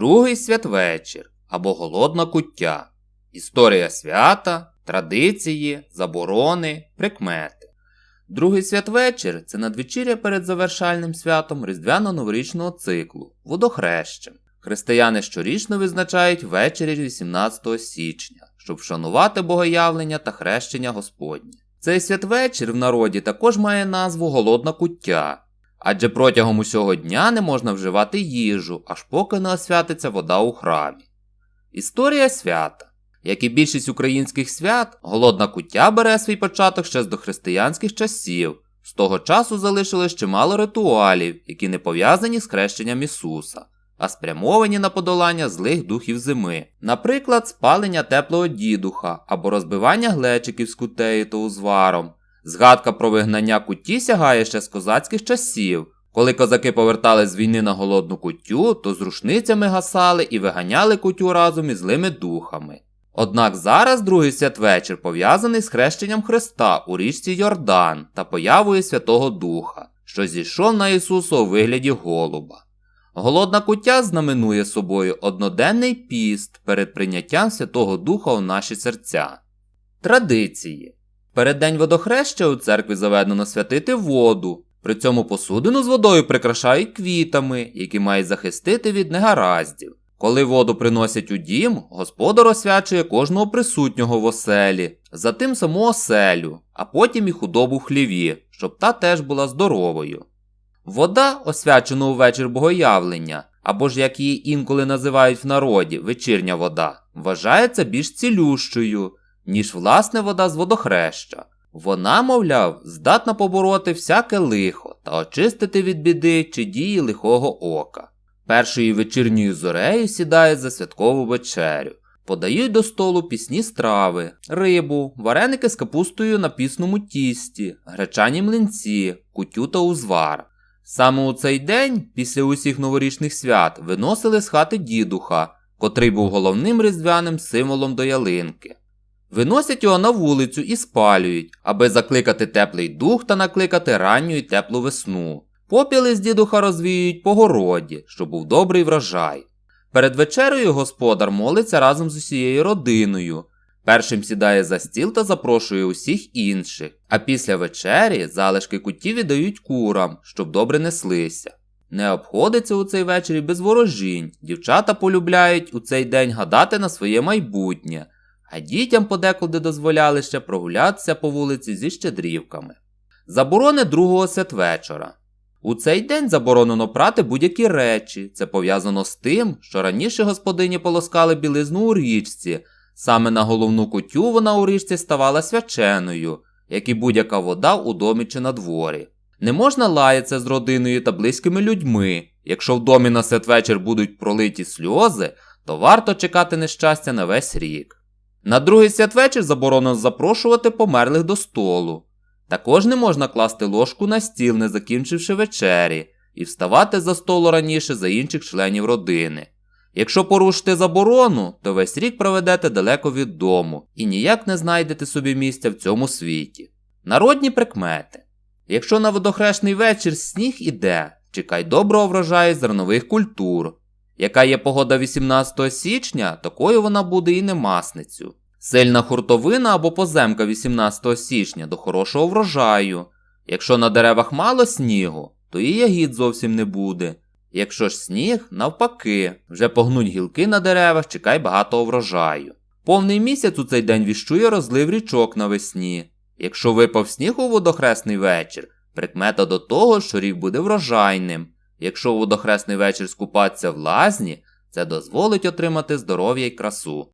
Другий святвечір або голодна куття. Історія свята, традиції, заборони, прикмети. Другий святвечір це надвечіря перед завершальним святом різдвяно-новорічного циклу водохрещем. Християни щорічно визначають ввечері 18 січня, щоб вшанувати богоявлення та хрещення Господнє. Цей святвечір в народі також має назву голодна куття, адже протягом усього дня не можна вживати їжу, аж поки не освятиться вода у храмі. Історія свята. Як і більшість українських свят, голодна куття бере свій початок ще з дохристиянських часів. З того часу залишилось чимало ритуалів, які не пов'язані з хрещенням Ісуса, а спрямовані на подолання злих духів зими. Наприклад, спалення теплого дідуха або розбивання глечиків з кутею та узваром. Згадка про вигнання кутті сягає ще з козацьких часів. Коли козаки повертались з війни на голодну куттю, то з рушницями гасали і виганяли кутю разом із злими духами. Однак зараз другий святвечір пов'язаний з хрещенням Христа у річці Йордан та появою Святого Духа, що зійшов на Ісуса у вигляді голуба. Голодна куття знаменує собою одноденний піст перед прийняттям Святого Духа у наші серця. Традиції. Перед день водохреща у церкві заведено святити воду. При цьому посудину з водою прикрашають квітами, які мають захистити від негараздів. Коли воду приносять у дім, господар освячує кожного присутнього в оселі, затим саму оселю, а потім і худобу в хліві, щоб та теж була здоровою. Вода, освячена у вечір богоявлення, або ж як її інколи називають в народі вечірня вода, вважається більш цілющою, ніж власне вода з водохреща. Вона, мовляв, здатна побороти всяке лихо та очистити від біди чи дії лихого ока. Першою вечірньою зорею сідають за святкову вечерю, подають до столу пісні страви, рибу, вареники з капустою на пісному тісті, гречані млинці, кутю та узвар. Саме у цей день, після усіх новорічних свят, виносили з хати дідуха, котрий був головним різдвяним символом до ялинки. Виносять його на вулицю і спалюють, аби закликати теплий дух та накликати ранню і теплу весну. Попіли з дідуха розвіюють по городі, щоб був добрий врожай. Перед вечерею господар молиться разом з усією родиною. Першим сідає за стіл та запрошує усіх інших, а після вечері залишки куті віддають курам, щоб добре неслися. Не обходиться у цей вечір без ворожінь. Дівчата полюбляють у цей день гадати на своє майбутнє, а дітям подекуди дозволяли ще прогулятися по вулиці зі щедрівками. Заборони другого святвечора. У цей день заборонено прати будь-які речі. Це пов'язано з тим, що раніше господині полоскали білизну у річці. Саме на головну кутю вона у річці ставала свяченою, як і будь-яка вода у домі чи на дворі. Не можна лаятися з родиною та близькими людьми. Якщо в домі на святвечір будуть пролиті сльози, то варто чекати нещастя на весь рік. На другий святвечір заборонено запрошувати померлих до столу. Також не можна класти ложку на стіл, не закінчивши вечері, і вставати за столу раніше за інших членів родини. Якщо порушите заборону, то весь рік проведете далеко від дому і ніяк не знайдете собі місця в цьому світі. Народні прикмети. Якщо на водохрещний вечір сніг іде, чекай доброго врожаю зернових культур. Яка є погода 18 січня, такою вона буде і немасницю. Сильна хуртовина або поземка 18 січня до хорошого врожаю. Якщо на деревах мало снігу, то і ягід зовсім не буде. Якщо ж сніг, навпаки, вже погнуть гілки на деревах, чекай багатого врожаю. Повний місяць у цей день віщує розлив річок навесні. Якщо випав сніг у водохресний вечір, прикмета до того, що рік буде врожайним. Якщо у водохресний вечір скупатися в лазні, це дозволить отримати здоров'я й красу.